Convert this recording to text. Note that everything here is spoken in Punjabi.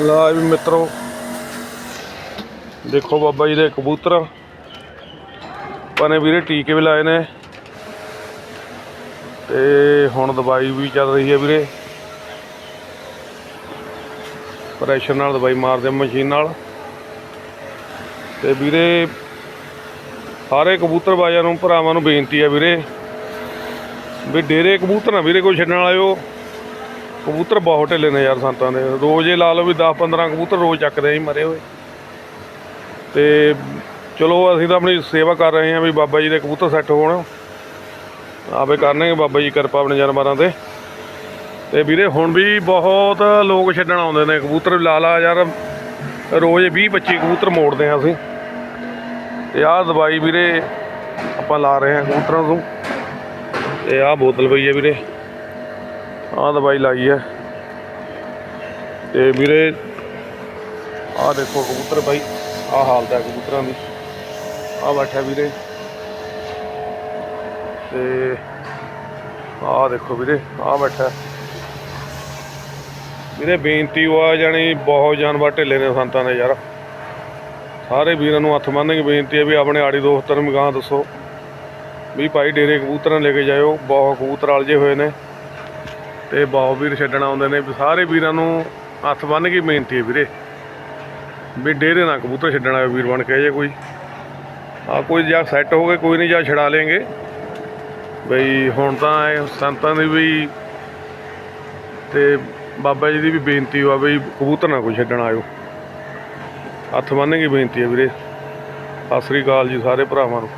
ਲਾ ਵੀ ਮਿੱਤਰੋ। ਦੇਖੋ ਬਾਬਾ ਜੀ ਦੇ ਕਬੂਤਰ। ਪਨੇ ਵੀਰੇ ਟੀਕੇ ਵੀ ਲਾਏ ਨੇ। ਤੇ ਹੁਣ ਦਵਾਈ ਵੀ ਚੱਲ ਰਹੀ ਹੈ ਵੀਰੇ। ਪ੍ਰੈਸ਼ਰ ਨਾਲ ਦਵਾਈ ਮਾਰਦੇ ਮਸ਼ੀਨ ਨਾਲ। ਤੇ ਵੀਰੇ, ਸਾਰੇ ਕਬੂਤਰ ਬਾਜ਼ਾਂ ਨੂੰ, ਭਰਾਵਾਂ ਨੂੰ ਬੇਨਤੀ ਹੈ ਵੀਰੇ। ਵੀ ਡੇਰੇ ਕਬੂਤਰ ਨਾ ਵੀਰੇ ਕੋਈ ਛੱਡਣ ਵਾਲਿਓ ਕਬੂਤਰ ਬਹੁਤ ਢਿੱਲੇ ਨੇ ਯਾਰ ਸੰਤਾਂ ਦੇ। ਰੋਜ਼ ਇਹ ਲਾ ਲਓ ਵੀ 10 15 ਕਬੂਤਰ ਰੋਜ਼ ਚੱਕਦੇ ਆਂ ਮਰੇ ਹੋਏ। ਤੇ ਚਲੋ ਅਸੀਂ ਤਾਂ ਆਪਣੀ ਸੇਵਾ ਕਰ ਰਹੇ ਹਾਂ ਵੀ ਬਾਬਾ ਜੀ ਦੇ ਕਬੂਤਰ ਸੈੱਟ ਹੋਣ। ਆਪੇ ਕਰਨਗੇ ਬਾਬਾ ਜੀ ਕਿਰਪਾ ਆਪਣੇ ਜਾਨਵਰਾਂ ਤੇ। ਤੇ ਵੀਰੇ ਹੁਣ ਵੀ ਬਹੁਤ ਲੋਕ ਛੱਡਣ ਆਉਂਦੇ ਨੇ ਕਬੂਤਰ। ਲਾ ਲਾ ਯਾਰ, ਰੋਜ਼ 20 25 ਕਬੂਤਰ ਮੋੜਦੇ ਆ ਅਸੀਂ। ਤੇ ਆਹ ਦਵਾਈ ਵੀਰੇ ਆਪਾਂ ਲਾ ਰਹੇ ਹਾਂ ਕਬੂਤਰਾਂ ਨੂੰ ਤੇ ਆਹ ਬੋਤਲ ਪਈ ਹੈ ਵੀਰੇ। ਆਹ ਦਵਾਈ ਲਾਈ ਹੈ। ਤੇ ਵੀਰੇ, ਆਹ ਦੇਖੋ ਕਬੂਤਰ ਬਾਈ, ਆਹ ਹਾਲਤ ਹੈ ਕਬੂਤਰਾਂ ਦੀ। ਆਹ ਬੈਠਾ ਵੀਰੇ। ਤੇ ਆਹ ਦੇਖੋ ਵੀਰੇ, ਆਹ ਬੈਠਾ। ਵੀਰੇ ਬੇਨਤੀ ਉਹ ਆ ਜਾਣੀ ਬਹੁਤ ਜਾਨਵਰ ਢਿੱਲੇ ਨੇ ਸੰਤਾਂ ਨੇ ਯਾਰ। ਸਾਰੇ ਵੀਰਾਂ ਨੂੰ ਹੱਥ ਮੰਨ ਕੇ ਬੇਨਤੀ ਹੈ ਵੀ ਆਪਣੇ ਆੜੀ ਦੋਸਤਾਂ ਨੂੰ ਵੀ ਗਾਂ ਦੱਸੋ। ਵੀ ਭਾਈ ਡੇਰੇ ਕਬੂਤਰਾਂ ਲੈ ਕੇ ਜਾਇਓ, ਬਹੁਤ ਕਬੂਤਰ ਅਲਜੇ ਹੋਏ ਨੇ। ਤੇ ਬਹੁਤ ਵੀਰ ਛੱਡਣ ਆਉਂਦੇ ਨੇ, ਵੀ ਸਾਰੇ ਵੀਰਾਂ ਨੂੰ ਹੱਥ ਬੰਨ੍ਹ ਕੇ ਬੇਨਤੀ ਹੈ ਵੀਰੇ, ਵੀ ਡੇਰੇ ਨਾ ਕਬੂਤਰ ਛੱਡਣ ਆਏ ਵੀਰ ਬਣ ਕੇ, ਜੇ ਕੋਈ ਆ ਕੋਈ ਜਾਂ ਸੈੱਟ ਹੋ ਗਏ, ਕੋਈ ਨਹੀਂ, ਜਾਂ ਛਡਾ ਲੇਂਗੇ ਬਈ ਹੁਣ ਤਾਂ ਸੰਤਾਂ ਦੀ ਵੀ ਤੇ ਬਾਬਾ ਜੀ ਦੀ ਵੀ ਬੇਨਤੀ ਆ ਬਈ ਕਬੂਤਰ ਨਾ ਕੋਈ ਛੱਡਣ ਆਇਓ। ਹੱਥ ਬੰਨ੍ਹ ਕੇ ਬੇਨਤੀ ਹੈ ਵੀਰੇ। ਸਤਿ ਸ੍ਰੀ ਅਕਾਲ ਜੀ ਸਾਰੇ ਭਰਾਵਾਂ ਨੂੰ।